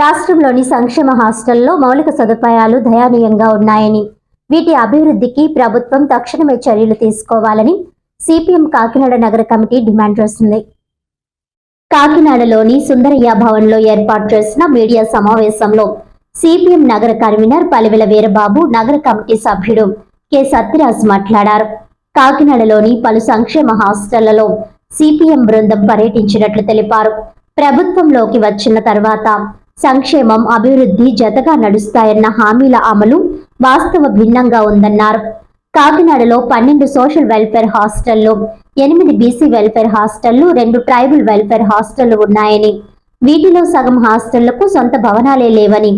రాష్ట్రంలోని సంక్షేమ హాస్టల్లో మౌలిక సదుపాయాలు దయానీయంగా ఉన్నాయని వీటి అభివృద్ధికి ప్రభుత్వం తక్షణమే చర్యలు తీసుకోవాలని సిపిఎం కాకినాడ నగర కమిటీ డిమాండ్ చేస్తుంది. కాకినాడలోని సుందరయ్య భవన్లో ఏర్పాటు చేసిన మీడియా సమావేశంలో సిపిఎం నగర కన్వీనర్ పలివెల వీరబాబు నగర కమిటీ సభ్యుడు కె. సత్యరాజ్ మాట్లాడారు. కాకినాడలోని పలు సంక్షేమ హాస్టళ్ళలో సిపిఎం బృందం పర్యటించినట్లు తెలిపారు. ప్రభుత్వంలోకి వచ్చిన తర్వాత సంక్షేమం అభివృద్ధి జతగా నడుస్తాయన్న హామీల అమలు వాస్తవ భిన్నంగా ఉందన్నారు. కాకినాడలో పన్నెండు సోషల్ వెల్ఫేర్ హాస్టళ్ళు ఎనిమిది బీసీ వెల్ఫేర్ హాస్టళ్ళు రెండు ట్రైబల్ వెల్ఫేర్ హాస్టళ్ళు ఉన్నాయని. వీటిలో సగం హాస్టళ్ళకు సొంత భవనాలే లేవని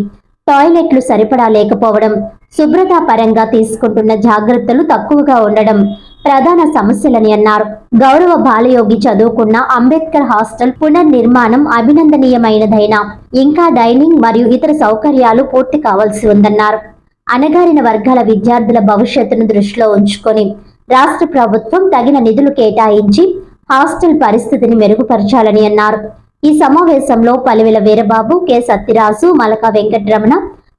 టాయిలెట్లు సరిపడా లేకపోవడం శుభ్రతా పరంగా తీసుకుంటున్న జాగ్రత్తలు తక్కువగా ఉండడం ప్రధాన సమస్యలని అన్నారు. గౌరవ బాలయోగి చదువుకున్న అంబేద్కర్ హాస్టల్ పునర్నిర్మాణం అభినందనీయమైనదైనా ఇంకా డైనింగ్ మరియు ఇతర సౌకర్యాలు పూర్తి కావాల్సి ఉందన్నారు. అణగారిన వర్గాల విద్యార్థుల భవిష్యత్తును దృష్టిలో ఉంచుకొని రాష్ట్ర ప్రభుత్వం తగిన నిధులు కేటాయించి హాస్టల్ పరిస్థితిని మెరుగుపరచాలని అన్నారు. ఈ సమావేశంలో పలువెల వీరబాబు కె. సత్యరాజు మలక వెంకటరమణ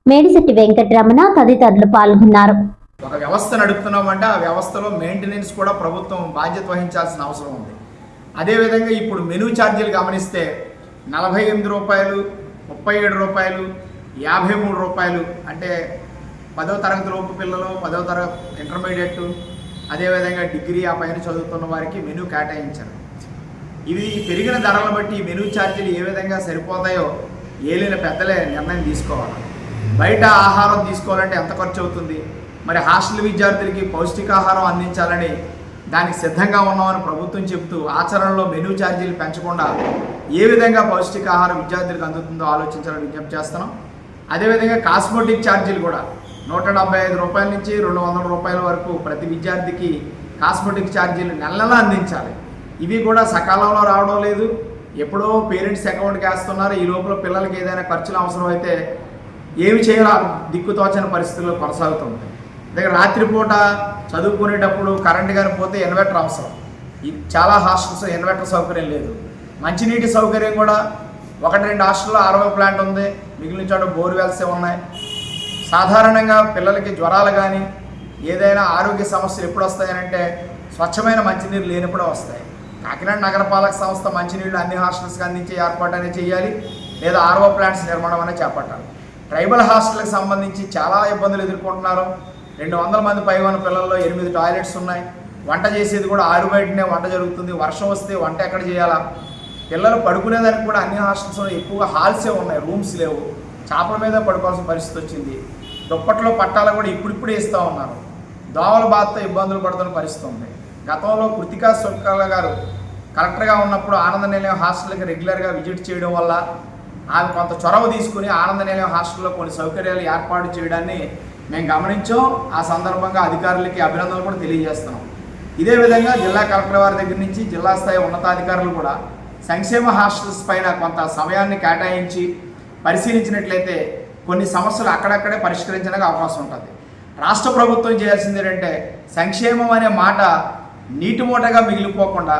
మేడిశెట్టి వెంకటరమణ తదితరులు పాల్గొన్నారు. ఒక వ్యవస్థ నడుపుతున్నామంటే ఆ వ్యవస్థలో మెయింటెనెన్స్ కూడా ప్రభుత్వం బాధ్యత వహించాల్సిన అవసరం ఉంది. అదేవిధంగా ఇప్పుడు మెనూ ఛార్జీలు గమనిస్తే నలభై ఎనిమిది రూపాయలు ముప్పై ఏడు రూపాయలు యాభై మూడు రూపాయలు అంటే పదో తరగతి లోపు పిల్లలు పదో తరగతి ఇంటర్మీడియట్ అదేవిధంగా డిగ్రీ ఆ పైన చదువుతున్న వారికి మెనూ కేటాయించారు. ఇవి పెరిగిన ధరలను బట్టి ఈ మెనూ ఛార్జీలు ఏ విధంగా సరిపోతాయో ఏలిన పెద్దలే నిర్ణయం తీసుకోవాలి. బయట ఆహారం తీసుకోవాలంటే ఎంత ఖర్చు అవుతుంది మరి హాస్టల్ విద్యార్థులకి పౌష్టికాహారం అందించాలని దానికి సిద్ధంగా ఉన్నామని ప్రభుత్వం చెబుతూ ఆచరణలో మెనూ ఛార్జీలు పెంచకుండా ఏ విధంగా పౌష్టికాహారం విద్యార్థులకు అందుతుందో ఆలోచించాలని విజ్ఞప్తి చేస్తున్నాం. అదేవిధంగా కాస్మోటిక్ ఛార్జీలు కూడా నూట డెబ్బై ఐదు రూపాయల నుంచి రెండు వందల రూపాయల వరకు ప్రతి విద్యార్థికి కాస్మోటిక్ ఛార్జీలు నెల నెలా అందించాలి. ఇవి కూడా సకాలంలో రావడం లేదు. ఎప్పుడో పేరెంట్స్ అకౌంట్కి వేస్తున్నారు. ఈ లోపల పిల్లలకి ఏదైనా ఖర్చులు అవసరం అయితే ఏమి చేయాలో దిక్కుతోచని పరిస్థితుల్లో కొనసాగుతుంది దగ్గర రాత్రిపూట చదువుకునేటప్పుడు కరెంట్ కానీ పోతే ఇన్వర్టర్ అవసరం. ఈ చాలా హాస్టల్స్ ఇన్వర్టర్ సౌకర్యం లేదు. మంచినీటి సౌకర్యం కూడా ఒకటి రెండు హాస్టల్లో ఆరవ ప్లాంట్ ఉంది. మిగిలిన చోట బోర్వెల్సే ఉన్నాయి. సాధారణంగా పిల్లలకి జ్వరాలు కానీ ఏదైనా ఆరోగ్య సమస్యలు ఎప్పుడు వస్తాయనంటే స్వచ్ఛమైన మంచినీరు లేనప్పుడే వస్తాయి. కాకినాడ నగరపాలక సంస్థ మంచినీళ్ళు అన్ని హాస్టల్స్కి అందించే ఏర్పాటు అనేది చేయాలి. లేదా ఆర్ఓ ప్లాంట్స్ నిర్మాణం అనేది చేపట్టాలి. ట్రైబల్ హాస్టల్కి సంబంధించి చాలా ఇబ్బందులు ఎదుర్కొంటున్నారు. రెండు వందల మంది పైన పిల్లల్లో ఎనిమిది టాయిలెట్స్ ఉన్నాయి. వంట చేసేది కూడా ఆరు బయటనే వంట జరుగుతుంది. వర్షం వస్తే వంట ఎక్కడ చేయాలా? పిల్లలు పడుకునేదానికి కూడా అన్ని హాస్టల్స్లో ఎక్కువగా హాల్సే ఉన్నాయి. రూమ్స్ లేవు. చేపల మీద పడుకోవాల్సిన పరిస్థితి వచ్చింది. దుప్పట్లో పట్టాలు కూడా ఇప్పుడిప్పుడే ఇస్తూ ఉన్నారు. దోమల బాధతో ఇబ్బందులు పడుతున్న పరిస్థితి ఉంది. గతంలో కృతికా సుక్కాల గారు కలెక్టర్గా ఉన్నప్పుడు ఆనంద నిలయం హాస్టల్కి రెగ్యులర్గా విజిట్ చేయడం వల్ల ఆమె కొంత చొరవ తీసుకుని ఆనంద నిలయం హాస్టల్లో కొన్ని సౌకర్యాలు ఏర్పాటు చేయడాన్ని మేము గమనించాం ఆ సందర్భంగా అధికారులకి అభినందనలు కూడా తెలియజేస్తున్నాం. ఇదే విధంగా జిల్లా కలెక్టర్ వారి దగ్గర నుంచి జిల్లా స్థాయి ఉన్నతాధికారులు కూడా సంక్షేమ హాస్టల్స్ పైన కొంత సమయాన్ని కేటాయించి పరిశీలించినట్లయితే కొన్ని సమస్యలు అక్కడక్కడే పరిష్కరించడానికి అవకాశం ఉంటుంది. రాష్ట్ర ప్రభుత్వం చేయాల్సింది ఏంటంటే సంక్షేమం అనే మాట నీటి మూటగా మిగిలిపోకుండా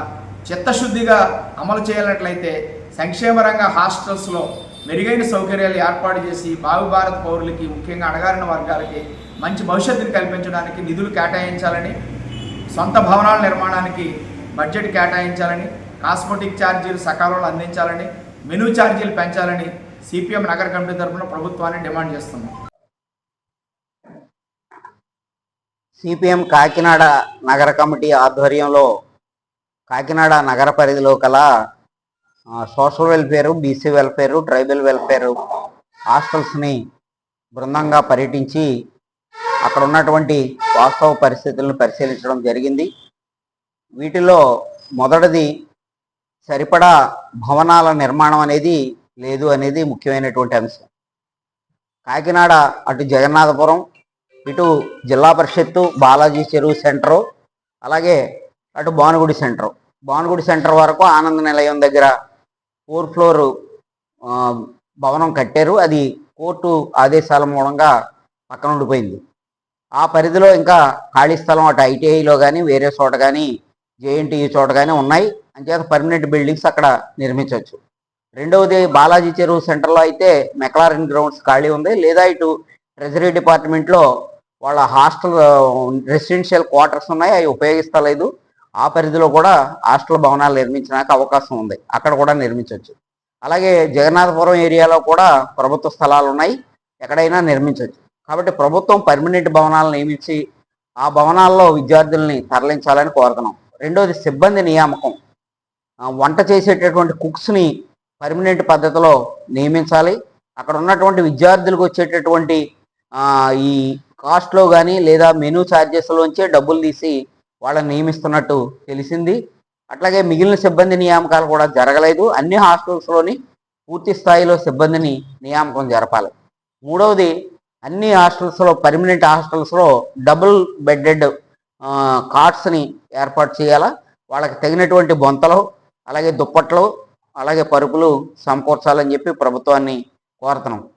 చిత్తశుద్ధిగా అమలు చేయాలన్నట్లయితే సంక్షేమ రంగ హాస్టల్స్లో మెరుగైన సౌకర్యాలు ఏర్పాటు చేసి బాగు భారత్ పౌరులకి ముఖ్యంగా అణగారిన వర్గాలకి మంచి భవిష్యత్తుని కల్పించడానికి నిధులు కేటాయించాలని సొంత భవనాల నిర్మాణానికి బడ్జెట్ కేటాయించాలని కాస్మెటిక్ ఛార్జీలు సకాలంలో అందించాలని మెనూ ఛార్జీలు పెంచాలని సిపిఎం నగర కమిటీ తరఫున ప్రభుత్వాన్ని డిమాండ్ చేస్తున్నాం. సిపిఎం కాకినాడ నగర కమిటీ ఆధ్వర్యంలో కాకినాడ నగర పరిధిలో కల social welfare BC welfare tribal welfare హాస్టల్స్ని బృందంగా పర్యటించి అక్కడ ఉన్నటువంటి వాస్తవ పరిస్థితులను పరిశీలించడం జరిగింది. వీటిలో మొదటిది సరిపడా భవనాల నిర్మాణం అనేది లేదు అనేది ముఖ్యమైనటువంటి అంశం. కాకినాడ అటు జగన్నాథపురం ఇటు జిల్లా పరిషత్తు బాలాజీ చెరువు సెంటరు అలాగే అటు భానుగుడి సెంటర్. భానుగుడి సెంటర్ వరకు ఆనంద నిలయం దగ్గర ఫోర్ ఫ్లోర్ భవనం కట్టారు. అది కోర్టు ఆదేశాల మూలంగా పక్కన ఉండిపోయింది. ఆ పరిధిలో ఇంకా ఖాళీ స్థలం అటు ఐటీఐలో కానీ వేరే చోట కానీ జేఎన్టీయూ చోట కానీ ఉన్నాయి. అంచేత పర్మనెంట్ బిల్డింగ్స్ అక్కడ నిర్మించవచ్చు. రెండవది బాలాజీ చెరువు సెంటర్లో అయితే మెక్లారిన్ గ్రౌండ్స్ ఖాళీ ఉంది. లేదా ఇటు ట్రెజరీ డిపార్ట్మెంట్లో వాళ్ళ హాస్టల్ రెసిడెన్షియల్ క్వార్టర్స్ ఉన్నాయి. అవి ఉపయోగిస్తలేదు ఆ పరిధిలో కూడా హాస్టల్ భవనాలు నిర్మించడానికి అవకాశం ఉంది. అక్కడ కూడా నిర్మించవచ్చు. అలాగే జగన్నాథపురం ఏరియాలో కూడా ప్రభుత్వ స్థలాలు ఉన్నాయి. ఎక్కడైనా నిర్మించవచ్చు. కాబట్టి ప్రభుత్వం పర్మనెంట్ భవనాలు నియమించి ఆ భవనాల్లో విద్యార్థుల్ని తరలించాలని కోరుతున్నాం. రెండోది సిబ్బంది నియామకం. వంట చేసేటటువంటి కుక్స్ని పర్మనెంట్ పద్ధతిలో నియమించాలి. అక్కడ ఉన్నటువంటి విద్యార్థులకు వచ్చేటటువంటి ఈ కాస్ట్లో కానీ లేదా మెనూ ఛార్జెస్లోంచే డబ్బులు తీసి వాళ్ళని నియమిస్తున్నట్టు తెలిసింది. అట్లాగే మిగిలిన సిబ్బంది నియామకాలు కూడా జరగలేదు. అన్ని హాస్టల్స్లోని పూర్తి స్థాయిలో సిబ్బందిని నియామకం జరపాలి. మూడవది అన్ని హాస్టల్స్లో పర్మనెంట్ హాస్టల్స్లో డబుల్ బెడ్డెడ్ కాట్స్ని ఏర్పాటు చేయాలా? వాళ్ళకి తగినటువంటి బొంతలు అలాగే దుప్పట్లు అలాగే పరుపులు సమకూర్చాలని చెప్పి ప్రభుత్వాన్ని కోరుతున్నాం.